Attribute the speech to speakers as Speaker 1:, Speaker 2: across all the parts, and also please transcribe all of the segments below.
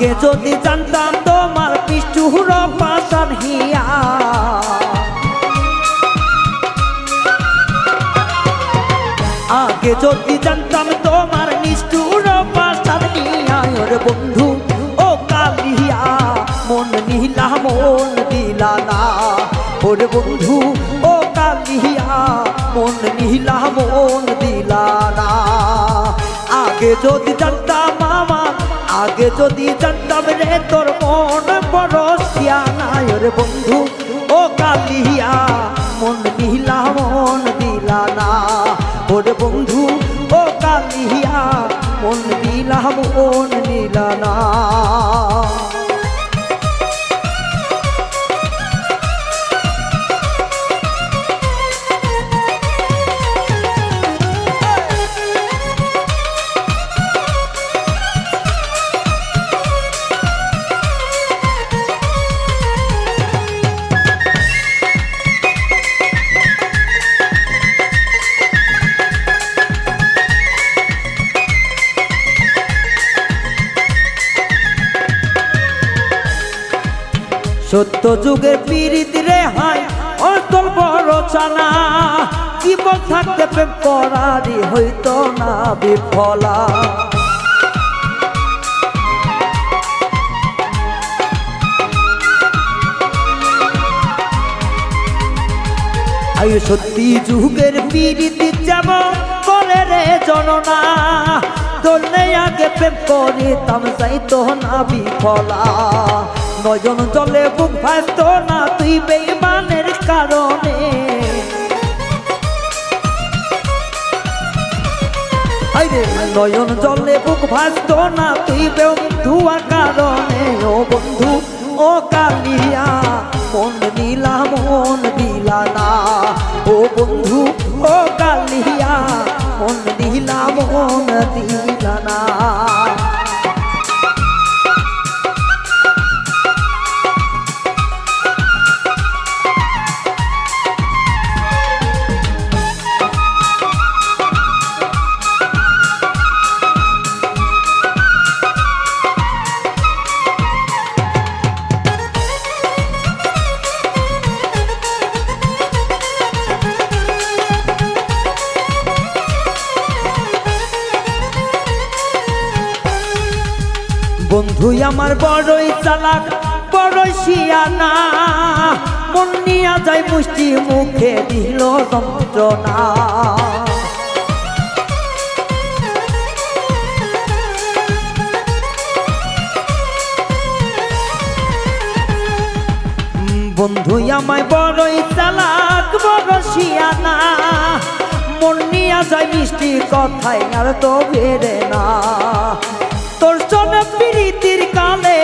Speaker 1: আগে যদি জানতাম তোমার পিষ্টুর পাশান হিয়া। আগে যদি জানতাম তোমার নিষ্ঠুর পাশান হিয়া, ওরে বন্ধু, ও কালিয়া, মন নিলা মন দিলা না ওরে বন্ধু, ও কালিয়া, মন নিলা মন দিলা না আগে যদি জানতাম আগে যদি জানতাম রে তোর মন বড় সিয়ানায় রে বন্ধু, ও কালিয়া, মন দিলা মন দিলা না। ওরে বন্ধু, ও কালিয়া, মন দিলা মন দিলা না। সত্য যুগের পীড়িত রে হাই অতল বড় চানা জীবন থাকতে প্রেম করারই হইতো না বিফলা। আয়ু সত্যি যুগের পীড়িতি যেমন করে রে জননা দলে আগে প্রেম করিতাম যাইতো না বিফলা। নয়ন জলে বুক ভাসত না, তুই বেইমানের কারণে। নয়ন জলে বুক ভাসত না, তুই ধুয়ার কারণে। ও বন্ধু, ও কালিয়া, মন দিলা মন দিলা না। ও বন্ধু, ও কালিয়া, মন দিলা মন দিলা না। বন্ধু আমার বড়ই চালাক, বড়ই শিয়ানা। মন নিয়া যায় মুষ্টি মুখে দিল যন্ত্রণা। বন্ধু, আমায় বড়ই চালাক বড় শিয়ানা। মন নিয়া যায় মিষ্টি কথাই আর তো বেড়ে না। তোর চলে প্রীতির কালে।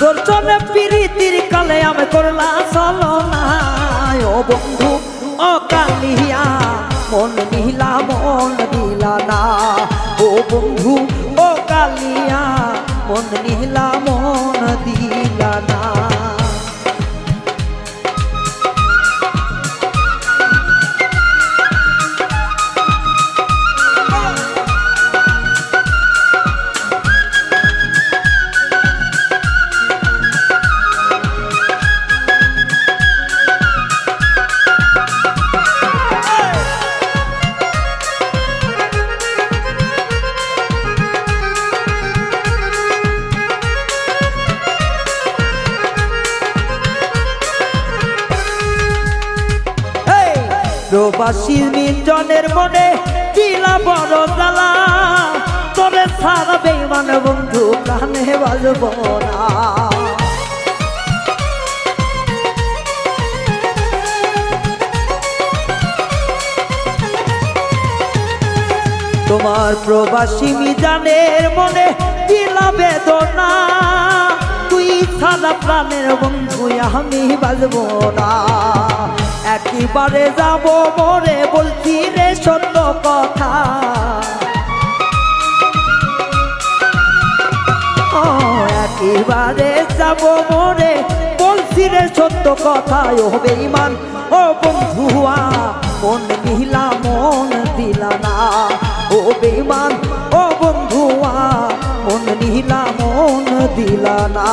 Speaker 1: তোর চলে প্রীতির কালে আমি করলা চলো না ও বন্ধু ও কালিয়া মন দিলা মন দিলা না। ও বন্ধু ও কালিয়া মন নিলা মন দিলা না। প্রবাসী মিজনের মনে দিলা বড় জ্বালা। তোরে সারা বেমান বন্ধু কানে বাজব না। তোমার প্রবাসী মিজানের মনে দিলা বেদনা। সাদা প্রাণের বন্ধু, আমি বাজব না। একেবারে যাব মরে, বলছি রে সত্য কথা। একেবারে যাব মরে, বলছি রে সত্য কথা। ও বেইমান ও বন্ধুয়া মন নিলা মন দিলা না। ও বেইমান ও বন্ধুয়া মন দিলা না।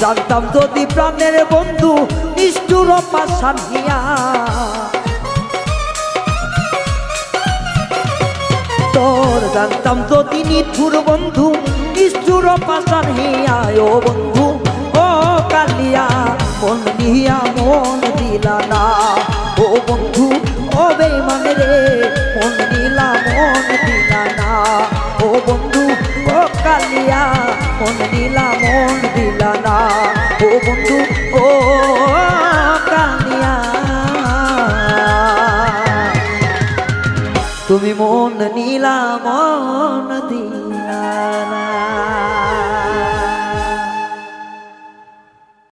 Speaker 1: জানতাম যদি প্রাণের বন্ধু নিষ্ঠুর পাশানিয়া। তোর জানতাম যদি নিঠুর বন্ধু নিষ্ঠুর পাশান হিয়ায় ও বন্ধু, ও কালিয়া, মন নিয়া মন দিলা না। ও বন্ধু, ও বেমান রে, মন তুমি মন নীলা মন না